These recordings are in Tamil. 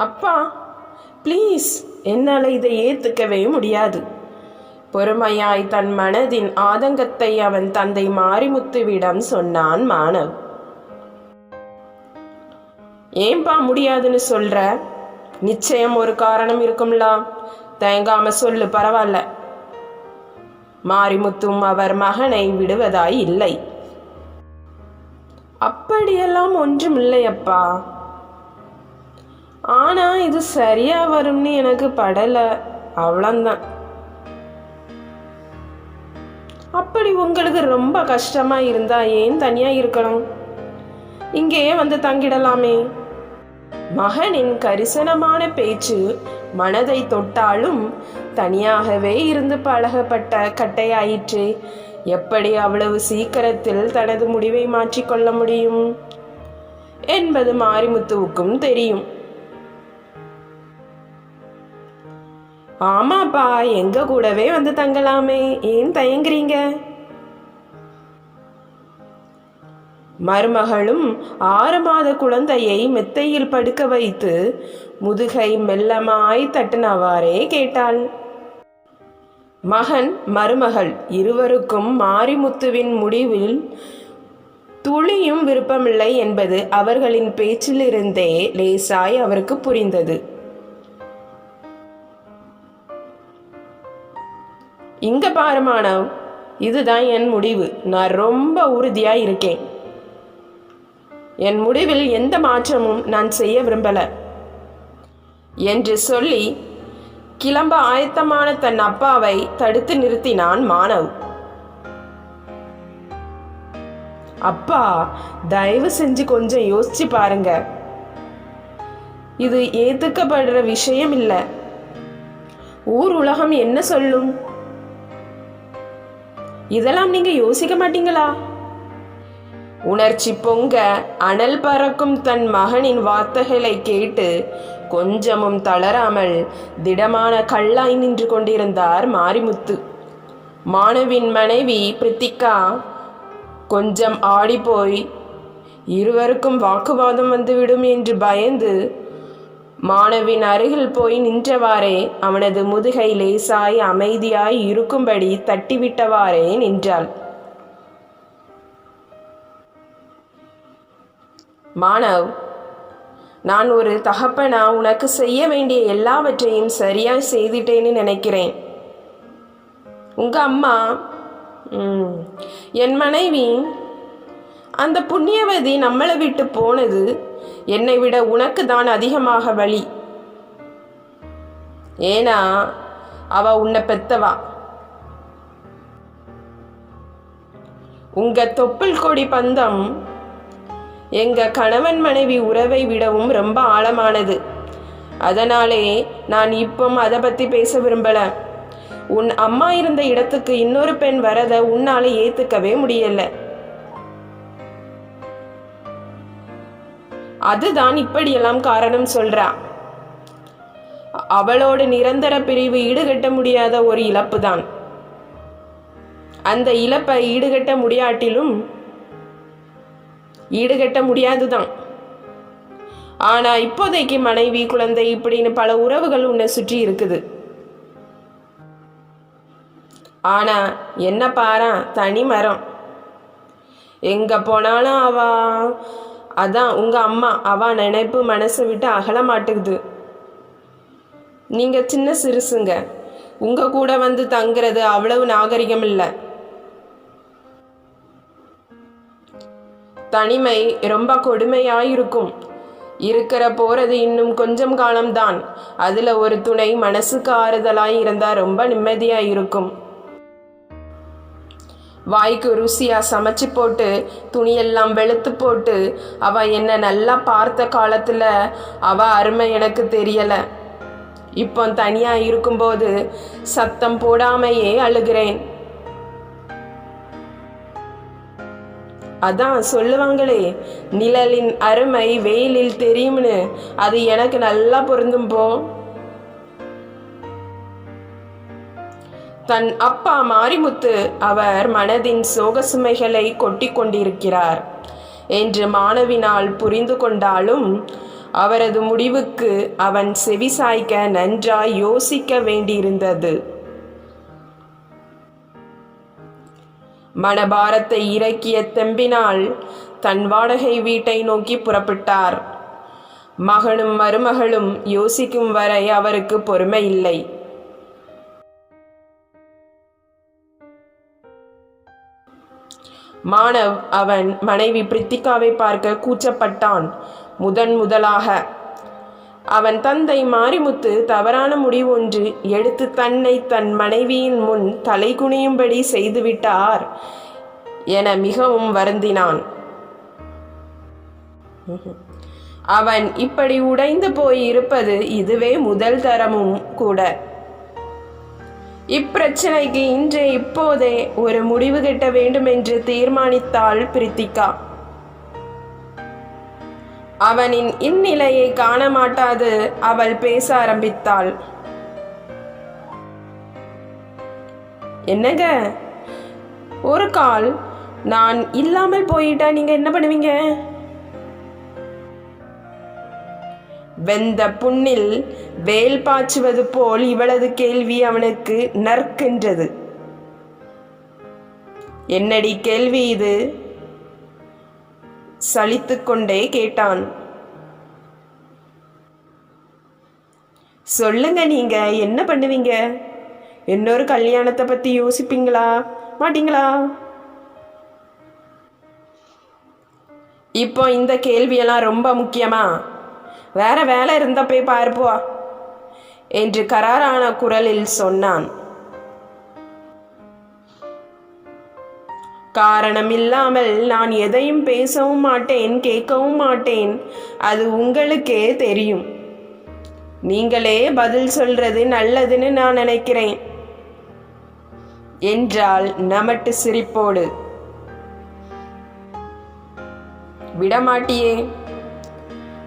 அப்பா ப்ளீஸ் என்னால் இதை ஏற்றுக்கவே முடியாது. பொறுமையாய் தன் மனதின் ஆதங்கத்தை அவன் தந்தை மாரிமுத்துவிடம் சொன்னான் மாணவ். ஏன்பா முடியாதுன்னு சொல்ற? நிச்சயம் ஒரு காரணம் இருக்கும்லா? தயங்காம சொல்லு பரவாயில்ல மாரிமுத்தும் அவர் மகனை விடுவதாய் இல்லை. அப்படியெல்லாம் ஒன்றும் அப்பா ஆனால் இது சரியாக வரும்னு எனக்கு படலை. அவ்வளோந்தான் அப்படி உங்களுக்கு ரொம்ப கஷ்டமாக இருந்தா ஏன் தனியாக இருக்கணும் இங்கேயே வந்து தங்கிடலாமே. மகனின் கரிசனமான பேச்சு மனதை தொட்டாலும் தனியாகவே இருந்து பழகப்பட்ட கட்டையாயிற்று. எப்படி அவ்வளவு சீக்கிரத்தில் தனது முடிவை மாற்றிக்கொள்ள முடியும்? என்பது மாரிமுத்துவுக்கும் தெரியும். ஆமாப்பா எங்க கூடவே வந்து தங்கலாமே. ஏன் தயங்குறீங்க? மருமகளும் ஆறு மாத குழந்தையை மெத்தையில் படுக்க வைத்து முதுகை மெல்லமாய் தட்டினவாறே கேட்டாள். மகன் மருமகள் இருவருக்கும் மாரிமுத்துவின் முடிவில் துளியும் விருப்பமில்லை என்பது அவர்களின் பேச்சிலிருந்தே லேசாய் அவருக்கு புரிந்தது. இங்க பாரு மாணவ் இதுதான் என் முடிவு. நான் ரொம்ப உறுதியா இருக்கேன். என் முடிவில் எந்த மாற்றமும் நான் செய்ய விரும்பல. என்று சொல்லி கிளம்ப ஆயத்தமான தன் அப்பாவை தடுத்து நிறுத்தினான் மாணவ். அப்பா தயவு செஞ்சு கொஞ்சம் யோசிச்சு பாருங்க. இது ஏத்துக்கப்படுற விஷயம் இல்லை. ஊர் உலகம் என்ன சொல்லும்? இதெல்லாம் நீங்க யோசிக்க மாட்டீங்களா? உணர்ச்சி பொங்க அனல் பறக்கும் தன் மகனின் வார்த்தைகளை கேட்டு கொஞ்சமும் தளராமல் திடமான கல்லாய் நின்று கொண்டிருந்தார் மாரிமுத்து. மாணவின் மனைவி பிரித்திகா கொஞ்சம் ஆடிப்போய் இருவருக்கும் வாக்குவாதம் வந்துவிடும் என்று பயந்து மாணவின் அருகில் போய் நின்றவாறே அவனது முதுகை லேசாய் அமைதியாய் இருக்கும்படி தட்டிவிட்டவாறே நின்றாள். மாணவ் நான் ஒரு தகப்பனா உனக்கு செய்ய வேண்டிய எல்லாவற்றையும் சரியாய் செய்துட்டேன்னு நினைக்கிறேன். உங்க அம்மா என் மனைவி அந்த புண்ணியவதி நம்மளை விட்டு போனது என்னை விட உனக்கு தான் அதிகமாக வழி ஏன்னா அவ உன்னை பெத்தவா. உங்க தொப்புள் கொடி பந்தம் எங்க கணவன் மனைவி உறவை விடவும் ரொம்ப ஆழமானது. அதனாலே நான் இப்போ அதை பத்தி பேச விரும்பல. உன் அம்மா இருந்த இடத்துக்கு இன்னொரு பெண் வரத உன்னால ஏத்துக்கவே முடியலை. அதுதான் இப்படியெல்லாம் காரணம் சொல்றா. அவளோட நிரந்தர பிரிவு ஈடுகட்ட முடியாத ஒரு இழப்பு தான் அந்த இழப்பை ஈடுகட்ட முடியாட்டிலும் ஈடுகட்ட முடியாதுதான். ஆனா இப்போதைக்கு மனைவி குழந்தை இப்படின்னு பல உறவுகள் உன்னை சுற்றி இருக்குது. ஆனா என்ன பாரா தனி மரம். எங்க போனாலும் அவா அதான் உங்கள் அம்மா அவ நினைப்பு மனசை விட்டு அகல மாட்டேங்குது நீங்கள் சின்ன சிறுசுங்க. உங்கள் கூட வந்து தங்குறது அவ்வளவு நாகரிகம் இல்லை தனிமை ரொம்ப கொடுமையாயிருக்கும். இருக்கிற போகிறது இன்னும் கொஞ்சம் காலம்தான். அதில் ஒரு துணை மனசுக்கு ஆறுதலாய் இருந்தால் ரொம்ப நிம்மதியாக இருக்கும் வாய்க்கு ருசியாக சமைச்சு போட்டு துணியெல்லாம் வெளுத்து போட்டு அவ என்ன நல்லா பார்த்த காலத்தில் அவ அருமை எனக்கு தெரியலை. இப்போ தனியாக இருக்கும்போது சத்தம் போடாமையே அழுகிறேன். அதான் சொல்லுவாங்களே நிழலின் அருமை வெயிலில் தெரியும்னு அது எனக்கு நல்லா பொருந்தும் போ. தன் அப்பா மாரிமுத்து அவர் மனதின் சோக சுமைகளை கொட்டிக் கொண்டிருக்கிறார் என்று மாணவினால் புரிந்து கொண்டாலும் அவரது முடிவுக்கு அவன் செவிசாய்க்க நன்றாய் யோசிக்க வேண்டியிருந்தது. மனபாரத்தை இறக்கிய தெம்பினால் தன் வாடகை வீட்டை நோக்கி புறப்பட்டார். மகனும் மருமகளும் யோசிக்கும் வரை அவருக்கு பொறுமை இல்லை. மாணவ் அவன் மனைவி பிரித்திகாவை பார்க்க கூச்சப்பட்டான். முதன் முதலாக அவன் தந்தை மாரிமுத்து தவறான முடிவு ஒன்று எடுத்து தன்னை தன் மனைவியின் முன் தலை குனியும்படி செய்துவிட்டார் என மிகவும் வருந்தினான். அவன் இப்படி உடைந்து போய் இருப்பது இதுவே முதல் தரமும் கூட. இப்பிரச்சனைக்கு இன்றே இப்போதே ஒரு முடிவு கட்ட வேண்டும் என்று தீர்மானித்தாள் பிரித்திகா. அவனின் இந்நிலையை காண மாட்டாது அவள் பேச ஆரம்பித்தாள். என்னங்க? ஒரு கால். நான் இல்லாமல் போயிட்டா நீங்க என்ன பண்ணுவீங்க? வெந்த புண்ணில் வேல் பாய்ச்சுவது போல் இவளது கேள்வி அவனுக்கு நற்கின்றது. என்னடி கேள்வி இது? சலித்துக்கொண்டே கேட்டான். சொல்லுங்க நீங்க என்ன பண்ணுவீங்க? இன்னொரு கல்யாணத்தை பத்தி யோசிப்பீங்களா? மாட்டீங்களா? இப்போ இந்த கேள்வியெல்லாம் ரொம்ப முக்கியமா? வேற வேலை இருந்தால் போய் பார்ப்போ என்று கராரான குரலில் சொன்னான். காரணம் இல்லாமல் நான் எதையும் பேசவும் மாட்டேன் கேட்கவும் மாட்டேன். அது உங்களுக்கே தெரியும். நீங்களே பதில் சொல்றது நல்லதுன்னு நான் நினைக்கிறேன். என்றாள் நமட்டு சிரிப்போடு. விடமாட்டியே.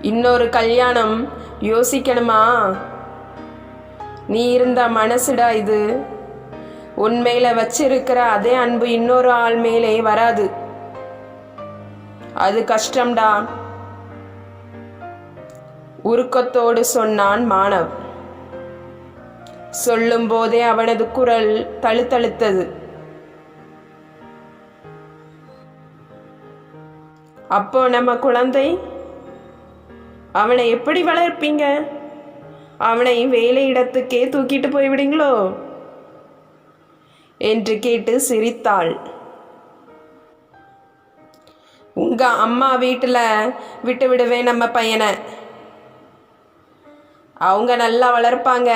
இன்னொரு கல்யாணம் யோசிக்கணுமா? நீ இருந்த மனசுடா இது. உன் மேல வச்சிருக்கிற அதே அன்பு இன்னொரு ஆள் மேலே வராது. அது கஷ்டம்டா. உருக்கத்தோடு சொன்னான் மாணவ். சொல்லும் போதே அவனது குரல் தழுத்தழுத்தது. அப்போ நம்ம குழந்தை அவனை எப்படி வளர்ப்பீங்க? அவனை வேலை இடத்துக்கே தூக்கிட்டு போய்விடுங்களோ? என்று கேட்டு சிரித்தாள். உங்க அம்மா வீட்டில் விட்டு விடுவேன் நம்ம பையனை. அவங்க நல்லா வளர்ப்பாங்க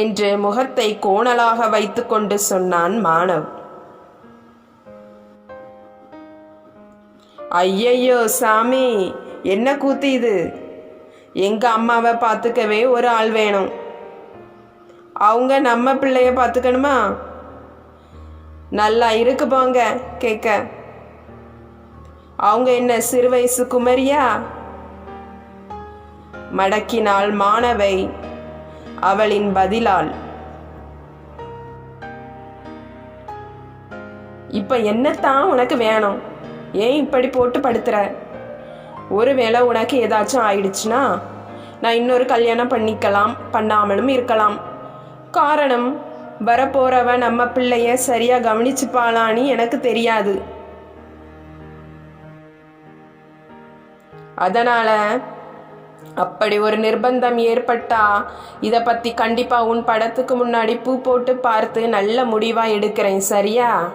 என்று முகத்தை கோணலாக வைத்துக்கொண்டு சொன்னான் மாணவ். ஐயையோ சாமி என்ன கூத்து இது? எங்கள் அம்மாவை பார்த்துக்கவே ஒரு ஆள் வேணும். அவங்க நம்ம பிள்ளைய பார்த்துக்கணுமா? நல்லா இருக்கு போங்க கேட்க அவங்க என்ன சிறு வயசு குமரியா? மடக்கினாள் மாணவை அவளின் பதிலால். இப்ப என்னத்தான் உனக்கு வேணும்? ஏன் இப்படி போட்டு படுத்துற? ஒருவேளை உனக்கு ஏதாச்சும் ஆயிடுச்சுன்னா நான் இன்னொரு கல்யாணம் பண்ணிக்கலாம் பண்ணாமலும் இருக்கலாம். காரணம் வரப்போறவ நம்ம பிள்ளைய சரியா கவனிச்சுப்பாளான்னு எனக்கு தெரியாது. அதனால அப்படி ஒரு நிர்பந்தம் ஏற்பட்டா இதை பத்தி கண்டிப்பா உன் படத்துக்கு முன்னாடி பூ போட்டு பார்த்து நல்ல முடிவா எடுக்கிறேன் சரியா?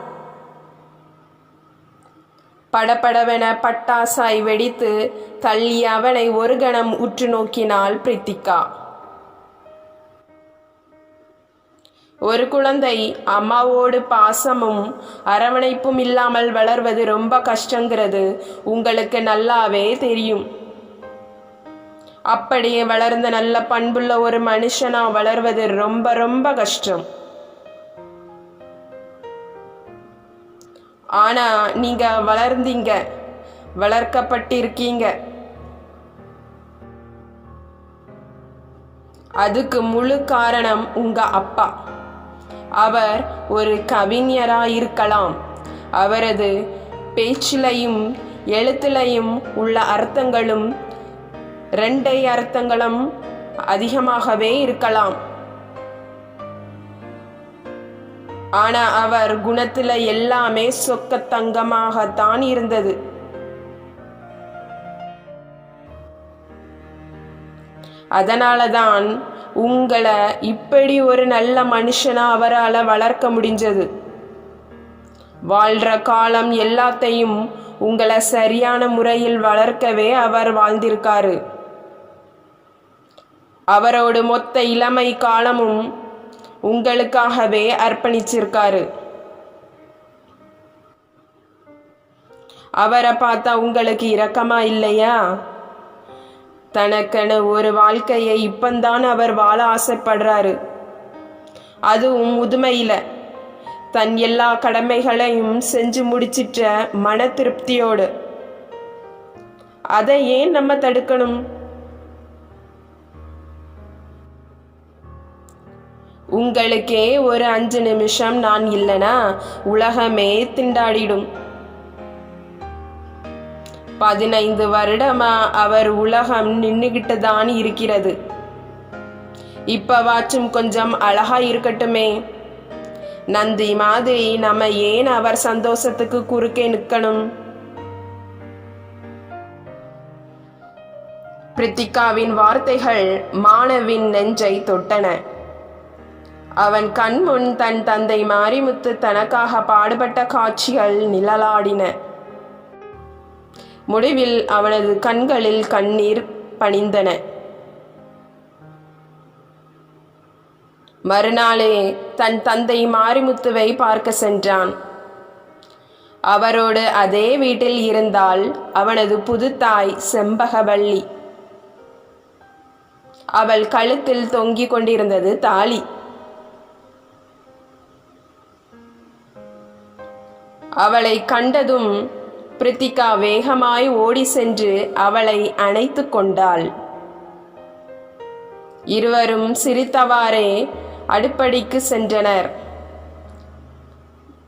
படபடவென பட்டாசாய் வெடித்து தள்ளி அவனை ஒரு கணம் உற்று நோக்கினாள் பிரித்திகா. ஒரு குழந்தை அம்மாவோடு பாசமும் அரவணைப்பும் இல்லாமல் வளர்வது ரொம்ப கஷ்டங்கிறது உங்களுக்கு நல்லாவே தெரியும். அப்படியே வளர்ந்த நல்ல பண்புள்ள ஒரு மனுஷனா வளர்வது ரொம்ப ரொம்ப கஷ்டம். ஆனால் நீங்கள் வளர்ந்தீங்க. வளர்க்கப்பட்டிருக்கீங்க. அதுக்கு முழு காரணம் உங்க அப்பா. அவர் ஒரு கவிஞரா இருக்கலாம் அவரது பேச்சிலையும் எழுத்துலையும் உள்ள அர்த்தங்களும் ரெண்டை அர்த்தங்களும் அதிகமாகவே இருக்கலாம். ஆனா அவர் குணத்துல எல்லாமே சொக்கத்தங்கமாகத்தான் இருந்தது. அதனால தான் உங்களை இப்படி ஒரு நல்ல மனுஷனா அவரால் வளர்க்க முடிஞ்சது. வாழ்ற காலம் எல்லாத்தையும் உங்களை சரியான முறையில் வளர்க்கவே அவர் வாழ்ந்திருக்காரு. அவரோட மொத்த இளமை காலமும் உங்களுக்காகவே அர்ப்பணிச்சிருக்காரு. அவரை பார்த்தா உங்களுக்கு இரக்கமா இல்லையா? தனக்கென ஒரு வாழ்க்கையை இப்பந்தான் அவர் வாழ ஆசைப்படுறாரு. அதுவும் முதுமையில. தன் எல்லா கடமைகளையும் செஞ்சு முடிச்சிட்ட மன திருப்தியோடு. அதை ஏன் நம்ம தடுக்கணும்? உங்களுக்கே ஒரு அஞ்சு நிமிஷம் நான் இல்லைனா உலகமே திண்டாடிடும். பதினைந்து வருடமா அவர் உலகம் நின்னுகிட்டு தான் இருக்கிறது. இப்பவாச்சும் கொஞ்சம் அழகா இருக்கட்டுமே. நந்தி மாதிரி நம்ம ஏன் அவர் சந்தோஷத்துக்கு குறுக்கே நிற்கணும்? பிரித்திகாவின் வார்த்தைகள் மாணவின் நெஞ்சை தொட்டன. அவன் கண்முன் தன் தந்தை மாரிமுத்து தனக்காக பாடுபட்ட காட்சிகள் நிழலாடின. முடிவில் அவனது கண்களில் கண்ணீர் பணிந்தன. மறுநாளே தன் தந்தை மாரிமுத்துவை பார்க்க சென்றான். அவரோடு அதே வீட்டில் இருந்தால் அவனது புது தாய் செம்பகவள்ளி. அவள் கழுத்தில் தொங்கிக் கொண்டிருந்தது தாலி. அவளை கண்டதும் பிரித்திகா வேகமாய் ஓடி சென்று அவளை அணைத்து கொண்டாள். இருவரும் சிரித்தவாறே அடுப்படிக்கு சென்றனர்.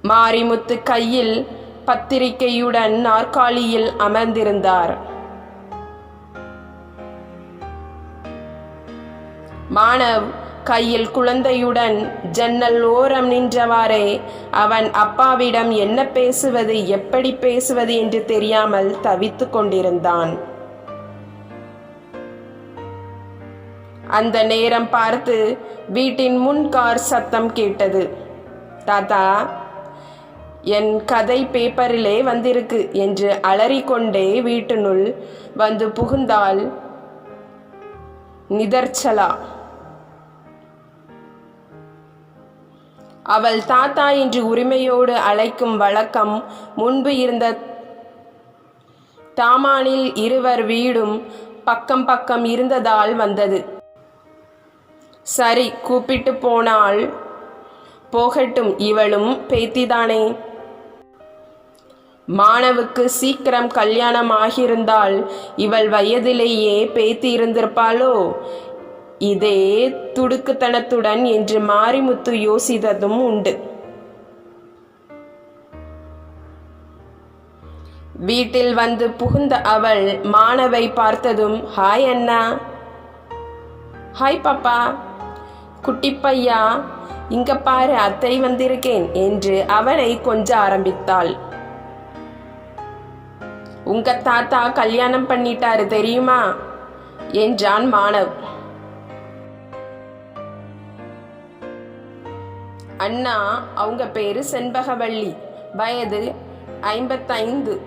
மாரிமுத்து கையில் பத்திரிகையுடன் நாற்காலியில் அமர்ந்திருந்தார். மாணவ் கையில் குழந்தையுடன் ஜன்னல் ஓரம் நின்றவாறே அவன் அப்பாவிடம் என்ன பேசுவது எப்படி பேசுவது என்று தெரியாமல் தவித்துக் கொண்டிருந்தான். அந்த நேரம் பார்த்து வீட்டின் முன் கார் சத்தம் கேட்டது. தாத்தா என் கதை பேப்பரிலே வந்திருக்கு என்று அலறிக்கொண்டே வீட்டினுள் வந்து புகுந்தாள் நிதர்ச்சலா. அவள் தாத்தா என்று உரிமையோடு அழைக்கும் வழக்கம் முன்பு இருந்த தாமானில் இருவர் வீடும் பக்கம் பக்கம் இருந்ததால் வந்தது. சரி கூப்பிட்டு போனால் போகட்டும் இவளும் பேத்திதானே. மாணவுக்கு சீக்கிரம் கல்யாணம் ஆகியிருந்தால் இவள் வயதிலேயே பேத்தி இருந்திருப்பாளோ? இதே துடுக்குத்தனத்துடன் என்று மாரிமுத்து யோசித்ததும் உண்டு. வீட்டில் வந்து புகுந்த அவள் மாணவை பார்த்ததும் ஹாய் அண்ணா. ஹாய் பாப்பா. குட்டிப்பையா இங்க பாரு அத்தை வந்திருக்கேன் என்று அவனை கொஞ்ச ஆரம்பித்தாள். உங்க தாத்தா கல்யாணம் பண்ணிட்டாரு தெரியுமா? என்றான் மாணவ். அண்ணா அவங்க பேரு செண்பகவள்ளி. வயது ஐம்பத்தைந்து.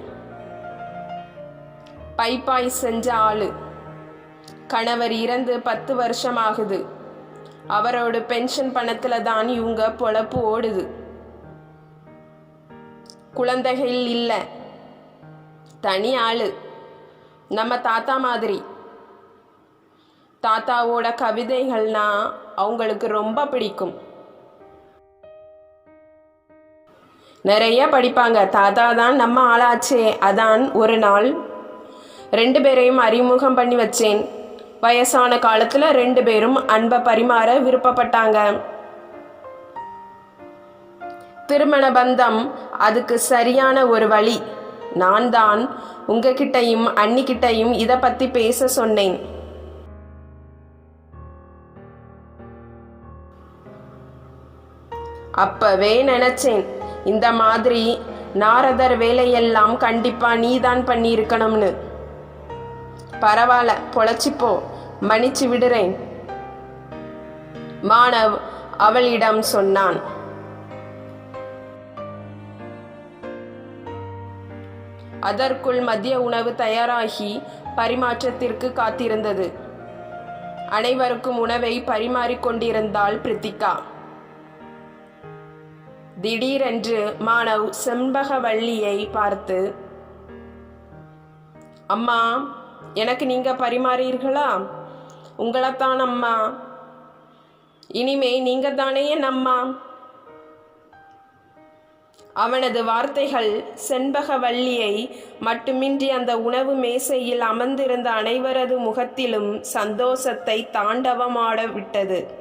பைப்பாய் செஞ்ச ஆளு. கணவர் இறந்து பத்து வருஷம் ஆகுது அவரோட பென்ஷன் பணத்துல தான் இவங்க பொழப்பு ஓடுது. குழந்தைகள் இல்லை. தனி ஆளு. நம்ம தாத்தா மாதிரி. தாத்தாவோட கவிதைகள்னா அவங்களுக்கு ரொம்ப பிடிக்கும். நிறைய படிப்பாங்க. தாத்தா தான் நம்ம ஆளாச்சே. அதான் ஒரு நாள் ரெண்டு பேரையும் அறிமுகம் பண்ணி வச்சேன். வயசான காலத்துல ரெண்டு பேரும் அன்பை பரிமாற விருப்பப்பட்டாங்க. திருமண பந்தம் அதுக்கு சரியான ஒரு வழி. நான் தான் உங்ககிட்டையும் அன்னிக்கிட்டையும் இதை பற்றி பேச சொன்னேன். அப்பவே நினைச்சேன். இந்த மாதிரி நாரதர் வேலையெல்லாம் கண்டிப்பா நீதான் பண்ணியிருக்கணும்னு. பரவாயில்ல பொழைச்சிப்போ மன்னிச்சு விடுறேன். மாணவ் அவளிடம் சொன்னான். அதற்குள் மதிய உணவு தயாராகி பரிமாற்றத்திற்கு காத்திருந்தது. அனைவருக்கும் உணவை பரிமாறிக்கொண்டிருந்தாள் பிரித்திகா. திடீரென்று மாணவ் செண்பகவள்ளியை பார்த்து அம்மா எனக்கு நீங்க பரிமாறீர்களா? உங்களைத்தான் அம்மா. இனிமே நீங்க தானே என் அம்மா. அவனது வார்த்தைகள் செண்பகவல்லியை மட்டுமின்றி அந்த உணவு மேசையில் அமர்ந்திருந்த அனைவரது முகத்திலும் சந்தோஷத்தை தாண்டவமாட விட்டது.